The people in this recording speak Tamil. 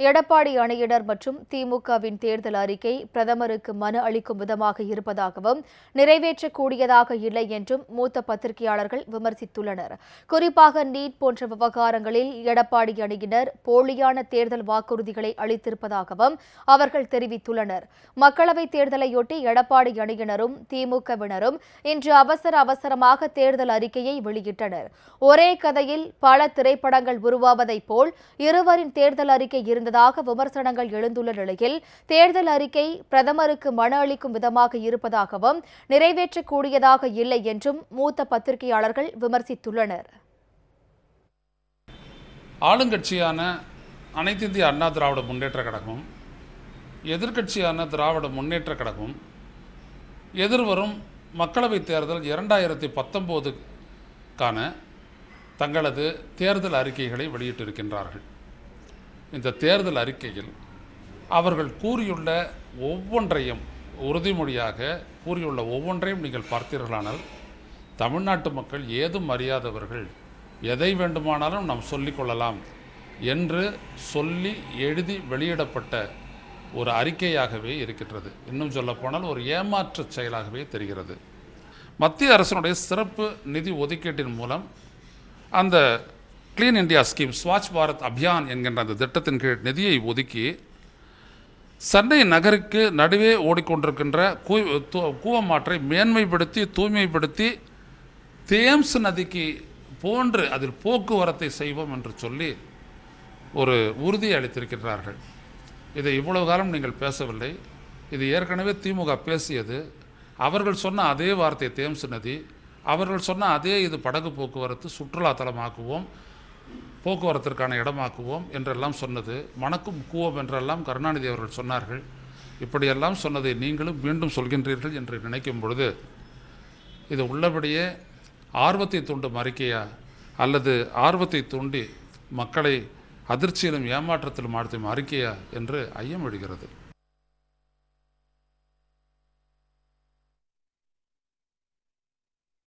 எடப்பாடி அணியினர் மற்றும் திமுகவின் தேர்தல் அறிக்கை பிரதமருக்கு மனு அளிக்கும் விதமாக இருப்பதாகவும் நிறைவேற்றக்கூடியதாக இல்லை என்றும் மூத்த பத்திரிகையாளர்கள் விமர்சித்துள்ளனர். குறிப்பாக நீட் போன்ற விவகாரங்களில் எடப்பாடி அணியினர் போலியான தேர்தல் வாக்குறுதிகளை அளித்திருப்பதாகவும் அவர்கள் தெரிவித்துள்ளனர். மக்களவைத் தேர்தலையொட்டி எடப்பாடி அணியினரும் திமுகவினரும் இன்று அவசர அவசரமாக தேர்தல் அறிக்கையை வெளியிட்டனர். ஒரே கதையில் பல திரைப்படங்கள் உருவாவதைப் போல் இருவரின் தேர்தல் அறிக்கை இருந்ததாக விமர்சனங்கள் எழுந்துள்ள நிலையில் தேர்தல் அறிக்கை பிரதமருக்கு மனு அளிக்கும் விதமாக இருப்பதாகவும் நிறைவேற்றக்கூடியதாக இல்லை என்றும் மூத்த பத்திரிகையாளர்கள் விமர்சித்துள்ளனர். ஆளுங்கட்சியான அனைத்து இந்திய அண்ணா திராவிட முன்னேற்ற கழகம் எதிர்கட்சியான திராவிட முன்னேற்ற கழகம் எதிர்வரும் மக்களவைத் தேர்தல் இரண்டாயிரத்தி பத்தொம்போதுக்கான தங்களது தேர்தல் அறிக்கைகளை வெளியிட்டிருக்கின்றார்கள். இந்த தேர்தல் அறிக்கையில் அவர்கள் கூறியுள்ள ஒவ்வொன்றையும் உறுதிமொழியாக கூறியுள்ள ஒவ்வொன்றையும் நீங்கள் பார்த்தீர்களானால் தமிழ்நாட்டு மக்கள் ஏதும் அறியாதவர்கள் எதை வேண்டுமானாலும் நாம் சொல்லிக்கொள்ளலாம் என்று சொல்லி எழுதி வெளியிடப்பட்ட ஒரு அறிக்கையாகவே இருக்கின்றது. இன்னும் சொல்லப்போனால் ஒரு ஏமாற்று செயலாகவே தெரிகிறது. மத்திய அரசினுடைய சிறப்பு நிதி ஒதுக்கீட்டின் மூலம் அந்த clean India scheme Swachh Bharat Abhiyan என்கின்ற அந்த திட்டத்தின் கீழ் நிதியை ஒதுக்கி சென்னை நகருக்கு நடுவே ஓடிக்கொண்டிருக்கின்ற கூ கூவமாற்றை மேன்மைப்படுத்தி தூய்மைப்படுத்தி தேம்ஸ் நதிக்கு போன்று அதில் போக்குவரத்தை செய்வோம் என்று சொல்லி ஒரு உறுதி அளித்திருக்கின்றார்கள். இதை இவ்வளவு காலம் நீங்கள் பேசவில்லை. இது ஏற்கனவே திமுக பேசியது. அவர்கள் சொன்ன அதே வார்த்தை தேம்ஸ் நதி. அவர்கள் சொன்ன அதே இது படகு போக்குவரத்து சுற்றுலா தலமாக்குவோம் போக்குவரத்திற்கான இடமாக்குவோம் என்றெல்லாம் சொன்னது மணக்கும் கூவம் என்றெல்லாம் கருணாநிதி அவர்கள் சொன்னார்கள். இப்படியெல்லாம் சொன்னதை நீங்களும் மீண்டும் சொல்கின்றீர்கள் என்று நினைக்கும் பொழுது இது உள்ளபடியே ஆர்வத்தை தூண்டும் அறிக்கையா? அல்லது ஆர்வத்தை தூண்டி மக்களை அதிர்ச்சியிலும் ஏமாற்றத்திலும் ஆழ்த்தும் அறிக்கையா? என்று ஐயம் எழுகிறது